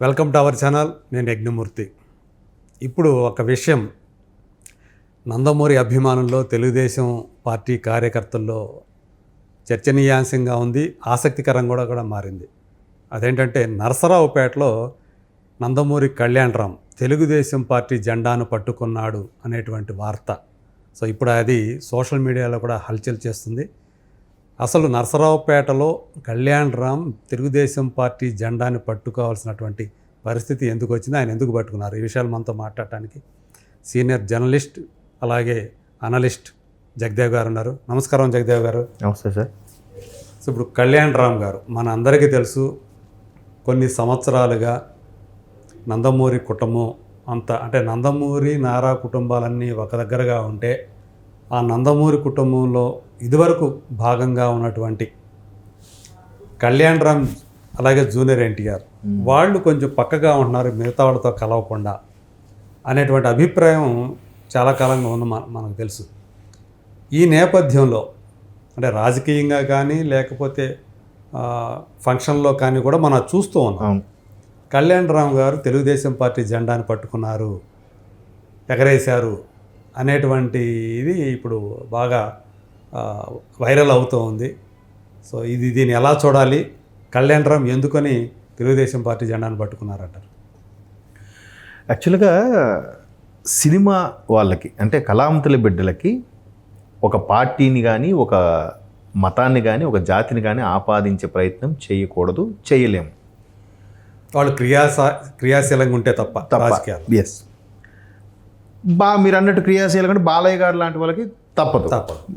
Welcome to our channel. నేను యజ్ఞమూర్తి. ఇప్పుడు ఒక విషయం నందమూరి అభిమానుల్లో తెలుగుదేశం పార్టీ కార్యకర్తల్లో చర్చనీయాంశంగా ఉంది. ఆసక్తికరంగా కూడా కూడా మారింది. అదేంటంటే నరసరావుపేటలో నందమూరి కళ్యాణరామ్ తెలుగుదేశం పార్టీ జెండాను పట్టుకున్నాడు అనేటువంటి వార్త. సో ఇప్పుడు అది సోషల్ మీడియాలో కూడా హల్చల్ చేస్తుంది. అసలు నరసరావుపేటలో కళ్యాణ్ రామ్ తెలుగుదేశం పార్టీ జెండాని పట్టుకోవాల్సినటువంటి పరిస్థితి ఎందుకు వచ్చింది? ఆయన ఎందుకు పట్టుకున్నారు? ఈ విషయాలు మనతో మాట్లాడటానికి సీనియర్ జర్నలిస్ట్ అలాగే అనలిస్ట్ జగదేవ్ గారు ఉన్నారు. నమస్కారం జగదేవ్ గారు. నమస్తే సార్. సో ఇప్పుడు కళ్యాణ్ రామ్ గారు మన అందరికీ తెలుసు కొన్ని సంవత్సరాలుగా నందమూరి కుటుంబం అంత అంటే నందమూరి నారా కుటుంబాలన్నీ ఒక దగ్గరగా ఉంటే ఆ నందమూరి కుటుంబంలో ఇదివరకు భాగంగా ఉన్నటువంటి కళ్యాణ్ రామ్ అలాగే జూనియర్ ఎన్టీఆర్ వాళ్ళు కొంచెం పక్కగా ఉంటున్నారు మిగతా వాళ్ళతో కలవకుండా అనేటువంటి అభిప్రాయం చాలా కాలంగా ఉంది మన మనకు తెలుసు. ఈ నేపథ్యంలో అంటే రాజకీయంగా కానీ లేకపోతే ఫంక్షన్లో కానీ కూడా మనం చూస్తూ ఉన్నాం. అవును. కళ్యాణ్ రామ్ గారు తెలుగుదేశం పార్టీ జెండాని పట్టుకున్నారు ఎగరేశారు. అనేటువంటి ఇది ఇప్పుడు బాగా వైరల్ అవుతూ ఉంది. సో ఇది దీన్ని ఎలా చూడాలి? కళ్యాణ్ రామ్ ఎందుకని తెలుగుదేశం పార్టీ జెండాను పట్టుకున్నారంటారు? యాక్చువల్గా సినిమా వాళ్ళకి అంటే కళామంతుల బిడ్డలకి ఒక పార్టీని కానీ ఒక మతాన్ని కానీ ఒక జాతిని కానీ ఆపాదించే ప్రయత్నం చేయకూడదు చేయలేము. వాళ్ళు క్రియాశా క్రియాశీలంగా ఉంటే తప్ప రాజకీయాలు ఎస్ బా మీరు అన్నట్టు క్రియాశీల కంటే బాలయ్య గారు లాంటి వాళ్ళకి తప్పదు. తప్పదు.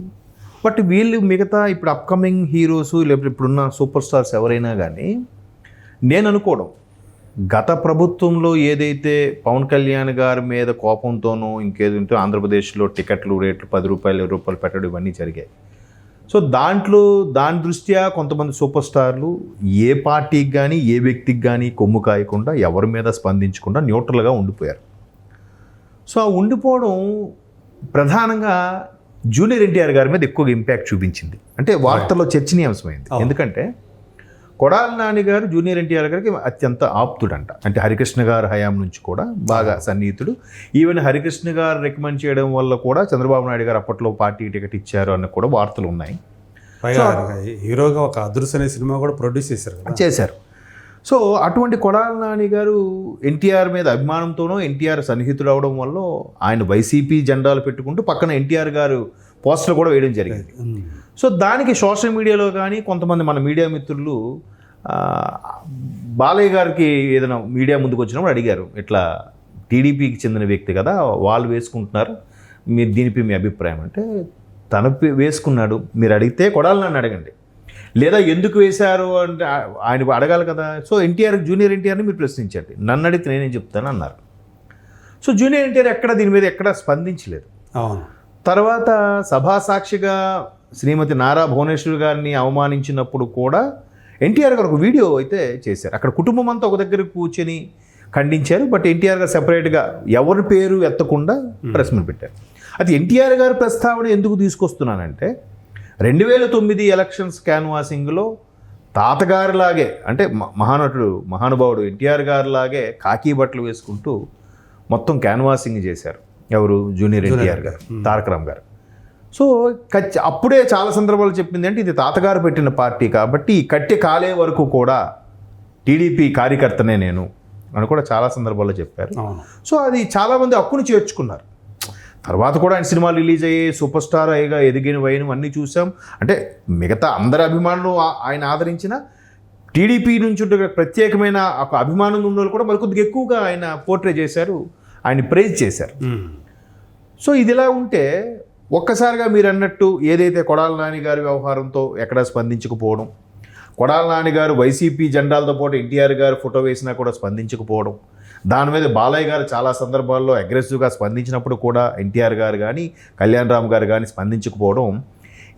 బట్ వీళ్ళు మిగతా ఇప్పుడు అప్కమింగ్ హీరోస్ లేకపోతే ఇప్పుడున్న సూపర్ స్టార్స్ ఎవరైనా కానీ నేను అనుకోవడం గత ప్రభుత్వంలో ఏదైతే పవన్ కళ్యాణ్ గారి మీద కోపంతోనో ఇంకేదంటే ఆంధ్రప్రదేశ్లో టికెట్లు రేట్లు పది రూపాయలు ఇరవై రూపాయలు పెట్టడం ఇవన్నీ జరిగాయి. సో దాంట్లో దాని దృష్ట్యా కొంతమంది సూపర్ స్టార్లు ఏ పార్టీకి కానీ ఏ వ్యక్తికి కానీ కొమ్ము కాయకుండా ఎవరి మీద స్పందించకుండా న్యూట్రల్గా ఉండిపోయారు. సో ఆ ఉండిపోవడం ప్రధానంగా జూనియర్ ఎన్టీఆర్ గారి మీద ఎక్కువగా ఇంపాక్ట్ చూపించింది. అంటే వార్తల్లో చర్చనీయాంశమైంది. ఎందుకంటే కొడాల నాని గారు జూనియర్ ఎన్టీఆర్ గారికి అత్యంత ఆప్తుడంట. అంటే హరికృష్ణ గారు హయాం నుంచి కూడా బాగా సన్నిహితుడు. ఈవెన్ హరికృష్ణ గారు రికమెండ్ చేయడం వల్ల కూడా చంద్రబాబు నాయుడు గారు అప్పట్లో పార్టీ టికెట్ ఇచ్చారు అన్న కూడా వార్తలు ఉన్నాయి. హీరోగా ఒక అదృశ్య అనే సినిమా కూడా ప్రొడ్యూస్ చేశారు చేశారు. సో అటువంటి కొడాల నాని గారు ఎన్టీఆర్ మీద అభిమానంతోనో ఎన్టీఆర్ సన్నిహితుడు అవడం వల్ల ఆయన వైసీపీ జెండాలు పెట్టుకుంటూ పక్కన ఎన్టీఆర్ గారు పోస్టర్ కూడా వేయడం జరిగింది. సో దానికి సోషల్ మీడియాలో కానీ కొంతమంది మన మీడియా మిత్రులు బాలయ్య గారికి ఏదైనా మీడియా ముందుకు వచ్చినప్పుడు అడిగారు ఇట్లా టీడీపీకి చెందిన వ్యక్తి కదా వాళ్ళు వేసుకుంటున్నారు మీరు దీనిపై మీ అభిప్రాయం? అంటే తన వేసుకున్నాడు. మీరు అడిగితే కొడాలి నన్ను అడగండి. లేదా ఎందుకు వేశారు అంటే ఆయన అడగాలి కదా. సో ఎన్టీఆర్ జూనియర్ ఎన్టీఆర్ని మీరు ప్రశ్నించండి. నన్ను అడిగితే నేనేం చెప్తాను అన్నారు. సో జూనియర్ ఎన్టీఆర్ ఎక్కడ దీని మీద ఎక్కడ స్పందించలేదు. అవును. తర్వాత సభా సాక్షిగా శ్రీమతి నారా భువనేశ్వర్ గారిని అవమానించినప్పుడు కూడా ఎన్టీఆర్ గారు ఒక వీడియో అయితే చేశారు. అక్కడ కుటుంబం అంతా ఒక దగ్గర కూర్చొని ఖండించారు. బట్ ఎన్టీఆర్ గారు సెపరేట్గా ఎవరి పేరు ఎత్తకుండా ప్రెస్ మీట్ పెట్టారు. అది ఎన్టీఆర్ గారి ప్రస్తావన ఎందుకు తీసుకొస్తున్నానంటే రెండు వేల తొమ్మిది ఎలక్షన్స్ క్యాన్వాసింగ్లో తాతగారిలాగే అంటే మహానటుడు మహానుభావుడు ఎన్టీఆర్ గారిలాగే కాకి బట్టలు వేసుకుంటూ మొత్తం క్యాన్వాసింగ్ చేశారు. ఎవరు? జూనియర్ ఎన్టీఆర్ గారు తారక రామ్ గారు. సో ఖచ్చి అప్పుడే చాలా సందర్భాలు చెప్పింది అంటే ఇది తాతగారు పెట్టిన పార్టీ కాబట్టి ఈ కట్టె కాలే వరకు కూడా టీడీపీ కార్యకర్తనే నేను అని కూడా చాలా సందర్భాల్లో చెప్పారు. సో అది చాలామంది హక్కును చేర్చుకున్నారు తర్వాత కూడా ఆయన సినిమాలు రిలీజ్ అయ్యి సూపర్ స్టార్ అయ్యగా ఎదిగిన వైనం అన్నీ చూసాం. అంటే మిగతా అందరి అభిమానులు ఆయన ఆదరించిన టీడీపీ నుంచి ప్రత్యేకమైన ఒక అభిమానం ఉన్న వాళ్ళు కూడా మరి కొద్దిగా ఎక్కువగా ఆయన పోర్ట్రే చేశారు. ఆయన ప్రైజ్ చేశారు. సో ఇది ఇలా ఉంటే ఒక్కసారిగా మీరు అన్నట్టు ఏదైతే కొడాల నాని గారి వ్యవహారంతో ఎక్కడా స్పందించకపోవడం కొడాల నాని గారు వైసీపీ జెండాలతో పాటు ఎన్టీఆర్ గారు ఫోటో వేసినా కూడా స్పందించకపోవడం దాని మీద బాలయ్య గారు చాలా సందర్భాల్లో అగ్రెసివ్గా స్పందించినప్పుడు కూడా ఎన్టీఆర్ గారు కానీ కళ్యాణ్ రామ్ గారు కానీ స్పందించకపోవడం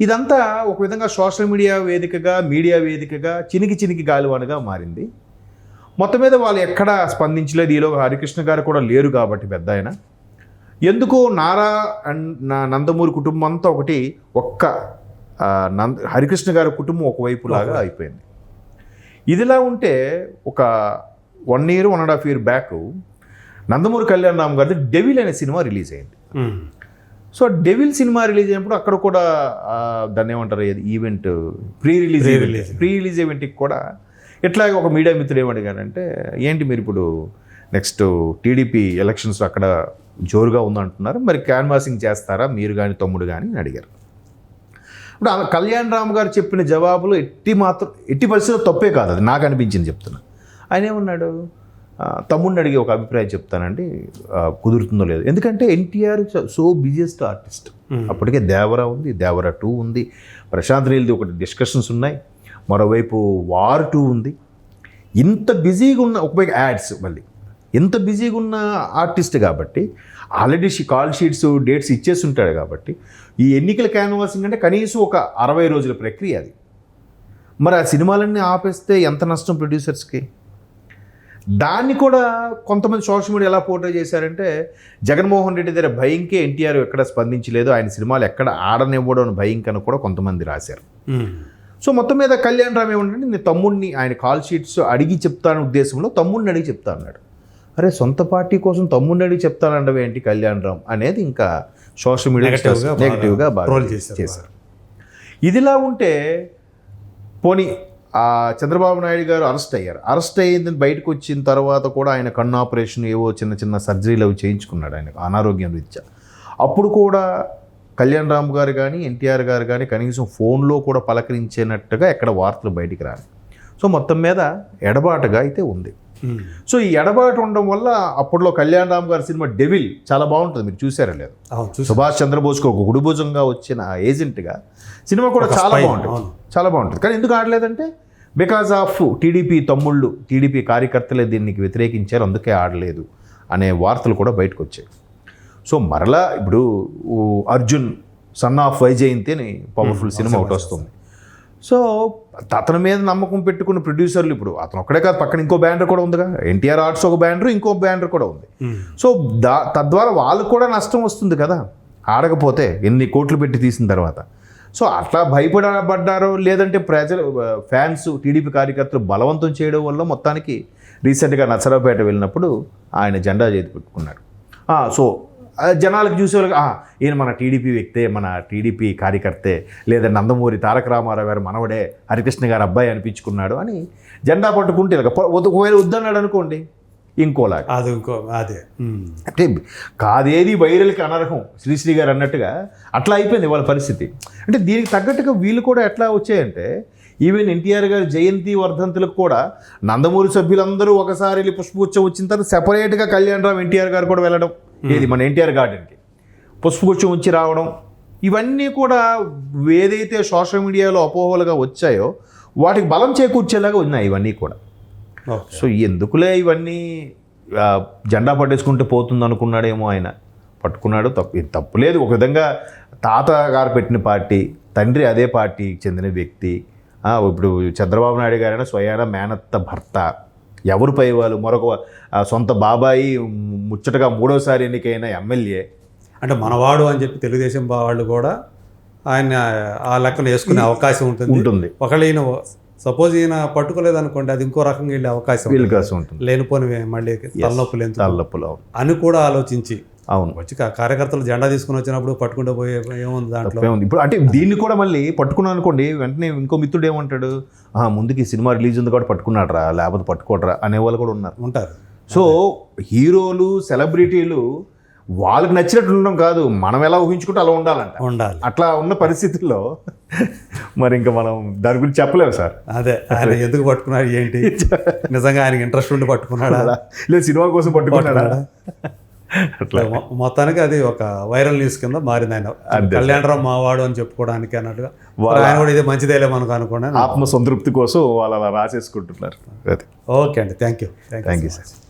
ఇదంతా ఒక విధంగా సోషల్ మీడియా వేదికగా మీడియా వేదికగా చినికి చినికి గాలివానగా మారింది. మొత్తం మీద వాళ్ళు ఎక్కడా స్పందించలేదు. ఈలో హరికృష్ణ గారు కూడా లేరు కాబట్టి పెద్ద ఆయన. ఎందుకో నారా అండ్ నా నందమూరి కుటుంబం అంతా ఒకటి ఒక్క నంద హరికృష్ణ గారి కుటుంబం ఒకవైపు లాగా అయిపోయింది. ఇదిలా ఉంటే ఒక one year one and half year back Nandamuri Kalyan Ram గారిది డెవిల్ అనే సినిమా రిలీజ్ అయింది. Um. So Devil cinema release అయినప్పుడు అక్కడ కూడా దాన్ని ఏమంటారు event pre release. Pre release ఈవెంట్కి కూడా ఇట్లాగే ఒక మీడియా మిత్రుడు ఏమడిగాడంటే ఏంటి మీరు ఇప్పుడు నెక్స్ట్ టీడీపీ ఎలక్షన్స్ అక్కడ జోరుగా ఉందంటున్నారు. మరి క్యాన్వాసింగ్ చేస్తారా? మీరు కానీ తమ్ముడు కానీ అడిగారు. ఇప్పుడు కళ్యాణ్ రామ్ గారు చెప్పిన జవాబులు ఎట్టి మాత్రం ఎట్టి పరిస్థితుల్లో తప్పే కాదు. అది నాకు అనిపించింది చెప్తున్నా. ఆయన ఏమన్నాడు? తమ్ముడిని అడిగి ఒక అభిప్రాయం చెప్తానండి. కుదురుతుందో లేదు. ఎందుకంటే ఎన్టీఆర్ సో బిజియెస్ట్ ఆర్టిస్ట్. అప్పటికే దేవరా ఉంది దేవరా టూ ఉంది ప్రశాంత్ నీల్ది ఒకటి డిస్కషన్స్ ఉన్నాయి మరోవైపు వార్ టూ ఉంది. ఇంత బిజీగా ఉన్న ఒకవైపు యాడ్స్ మళ్ళీ. ఇంత బిజీగా ఉన్న ఆర్టిస్ట్ కాబట్టి ఆల్రెడీ కాల్ షీట్స్ డేట్స్ ఇచ్చేసి ఉంటాడు కాబట్టి ఈ ఎన్నికల క్యాన్వాసింగ్ అంటే కనీసం ఒక అరవై రోజుల ప్రక్రియ అది. మరి ఆ సినిమాలన్నీ ఆపేస్తే ఎంత నష్టం ప్రొడ్యూసర్స్కి దాన్ని కూడా కొంతమంది సోషల్ మీడియా ఎలా పోర్ట్రే చేశారంటే జగన్మోహన్ రెడ్డి దగ్గర భయంకే ఎన్టీఆర్ ఎక్కడ స్పందించలేదు ఆయన సినిమాలు ఎక్కడ ఆడనివ్వడం అని భయం కనుక కూడా కొంతమంది రాశారు. సో మొత్తం మీద కళ్యాణ్ రామ్ ఏమంటే నేను తమ్ముడిని ఆయన కాల్ షీట్స్ అడిగి చెప్తాను ఉద్దేశంలో తమ్ముడిని అడిగి చెప్తా అన్నాడు. అరే సొంత పార్టీ కోసం తమ్ముడిని అడిగి చెప్తానంటే ఏంటి కళ్యాణ్ రామ్? అనేది ఇంకా సోషల్ మీడియా నెగిటివ్గా బాగా చేశారు. ఇదిలా ఉంటే పోనీ చంద్రబాబు నాయుడు గారు అరెస్ట్ అయ్యారు. అరెస్ట్ అయ్యింది బయటకు వచ్చిన తర్వాత కూడా ఆయన కన్ను ఆపరేషన్ ఏవో చిన్న చిన్న సర్జరీలు అవి చేయించుకున్నాడు ఆయన అనారోగ్యం రీత్యా. అప్పుడు కూడా కళ్యాణ్ రామ్ గారు కానీ ఎన్టీఆర్ గారు కానీ కనీసం ఫోన్లో కూడా పలకరించేనట్టుగా ఎక్కడ వార్తలు బయటికి రాని సో మొత్తం మీద ఎడబాటుగా అయితే ఉంది. సో ఈ ఎడబాటు ఉండడం వల్ల అప్పట్లో కళ్యాణ్ రామ్ గారి సినిమా డెవిల్ చాలా బాగుంటుంది. మీరు చూసారా లేదు? సుభాష్ చంద్రబోస్కి ఒక గుడిభుజంగా వచ్చిన ఏజెంట్గా సినిమా కూడా చాలా బాగుంటుంది. చాలా బాగుంటుంది. కానీ ఎందుకు ఆడలేదంటే బికాజ్ ఆఫ్ టీడీపీ తమ్ముళ్ళు టీడీపీ కార్యకర్తలే దీనికి వ్యతిరేకించారు అందుకే ఆడలేదు అనే వార్తలు కూడా బయటకు వచ్చాయి. సో మరలా ఇప్పుడు అర్జున్ సన్ ఆఫ్ వైజయంతి అని పవర్ఫుల్ సినిమా ఒకటి వస్తుంది. సో అతని మీద నమ్మకం పెట్టుకున్న ప్రొడ్యూసర్లు ఇప్పుడు అతను ఒక్కడే కాదు పక్కన ఇంకో బ్యానర్ కూడా ఉందిగా. ఎన్టీఆర్ ఆర్ట్స్ ఒక బ్యానర్ ఇంకో బ్యానర్ కూడా ఉంది. ఉమ్. సో దా తద్వారా వాళ్ళకు కూడా నష్టం వస్తుంది కదా. ఆడకపోతే ఎన్ని కోట్లు పెట్టి తీసిన తర్వాత. సో అట్లా భయపడబడ్డారో లేదంటే ప్రజలు ఫ్యాన్స్ టీడీపీ కార్యకర్తలు బలవంతం చేయడం వల్ల మొత్తానికి రీసెంట్గా నచ్చరావుపేట వెళ్ళినప్పుడు ఆయన జెండా చేతి పెట్టుకున్నాడు సో జనాలకు చూసేవాళ్ళకి "ఆ, ఈయన మన టీడీపీ వ్యక్తే మన టీడీపీ కార్యకర్తే లేదా నందమూరి తారక రామారావు గారు మనవడే హరికృష్ణ గారు అబ్బాయి అనిపించుకున్నాడు అని జెండా పట్టుకుంటే ఒకవేళ వద్దన్నాడు అనుకోండి ఇంకోలాగా. అది ఇంకో అదే. అంటే కాదేది వైరల్కి అనర్హం శ్రీశ్రీ గారు అన్నట్టుగా అట్లా అయిపోయింది వాళ్ళ పరిస్థితి. అంటే దీనికి తగ్గట్టుగా వీళ్ళు కూడా ఎట్లా వచ్చాయంటే ఈవెన్ ఎన్టీఆర్ గారి జయంతి వర్ధంతులకు కూడా నందమూరి సభ్యులందరూ ఒకసారి వెళ్ళి పుష్పగుచ్చం వచ్చిన తర్వాత సెపరేట్గా కళ్యాణ్ రామ్ ఎన్టీఆర్ గారు కూడా వెళ్ళడం. ఏది మన ఎన్టీఆర్ గార్డెన్కి. పుష్పగుచ్చం వచ్చి రావడం ఇవన్నీ కూడా ఏదైతే సోషల్ మీడియాలో అపోహలుగా వచ్చాయో వాటికి బలం చేకూర్చేలాగా ఉన్నాయి ఇవన్నీ కూడా. సో ఎందుకులే ఇవన్నీ జెండా పట్టేసుకుంటే పోతుంది అనుకున్నాడేమో ఆయన. పట్టుకున్నాడు తప్పు ఇది తప్పు లేదు. ఒక విధంగా తాత గారు పెట్టిన పార్టీ తండ్రి అదే పార్టీకి చెందిన వ్యక్తి. ఇప్పుడు చంద్రబాబు నాయుడు గారైనా స్వయాన మేనత్త భర్త. ఎవరు పై వాళ్ళు మరొక సొంత బాబాయి ముచ్చటగా మూడోసారి ఎన్నికైన ఎమ్మెల్యే. అంటే మనవాడు అని చెప్పి తెలుగుదేశం వాళ్ళు కూడా ఆయన ఆ లెక్కలు వేసుకునే అవకాశం ఉంటుంది. ఉంటుంది. ఒకవేళ ఈయన సపోజ్ ఈయన పట్టుకోలేదు అనుకోండి అది ఇంకో రకంగా వెళ్ళే అవకాశం ఉంటుంది. వీలుకాసం ఉంటుంది. లేనిపోని మళ్ళీ తలనొప్పులు ఎందుకు? తలనొప్పులు అవును. అని కూడా ఆలోచించి అవును. వచ్చి కార్యకర్తలు జెండా తీసుకుని వచ్చినప్పుడు పట్టుకుంటూ పోయే ఏముంది దాంట్లో? ఉంది. ఇప్పుడు అంటే దీన్ని కూడా మళ్ళీ పట్టుకున్నాను అనుకోండి వెంటనే ఇంకో మిత్రుడు ఏమంటాడు? "ఆ, ముందుకి సినిమా రిలీజ్ ఉంది కాబట్టి పట్టుకున్నాడు రా లేకపోతే పట్టుకోడరా అనేవాళ్ళు కూడా ఉన్నారు. ఉంటారు. సో హీరోలు సెలబ్రిటీలు వాళ్ళకి నచ్చినట్టు ఉండడం కాదు మనం ఎలా ఊహించుకుంటే అలా ఉండాలంట. ఉండాలి. అట్లా ఉన్న పరిస్థితుల్లో మరి ఇంకా మనం దాని గురించి చెప్పలేము సార్. అదే ఆయన ఎందుకు పట్టుకున్నాడు ఏంటి? నిజంగా ఆయనకి ఇంట్రెస్ట్ ఉండి పట్టుకున్నాడా? లేదు సినిమా కోసం పట్టుకున్నాడా? అట్లా. మొత్తానికి అది ఒక వైరల్ న్యూస్ కింద మారింది ఆయన. కళ్యాణరావు మావాడు అని చెప్పుకోవడానికి అన్నట్టుగా. వాళ్ళ- ఆయన కూడా ఇది మంచిదేలే మనకు అనుకోండి ఆత్మ సంతృప్తి కోసం వాళ్ళు అలా రాసేసుకుంటున్నారు. ఓకే అండి. Thank you thank you sir.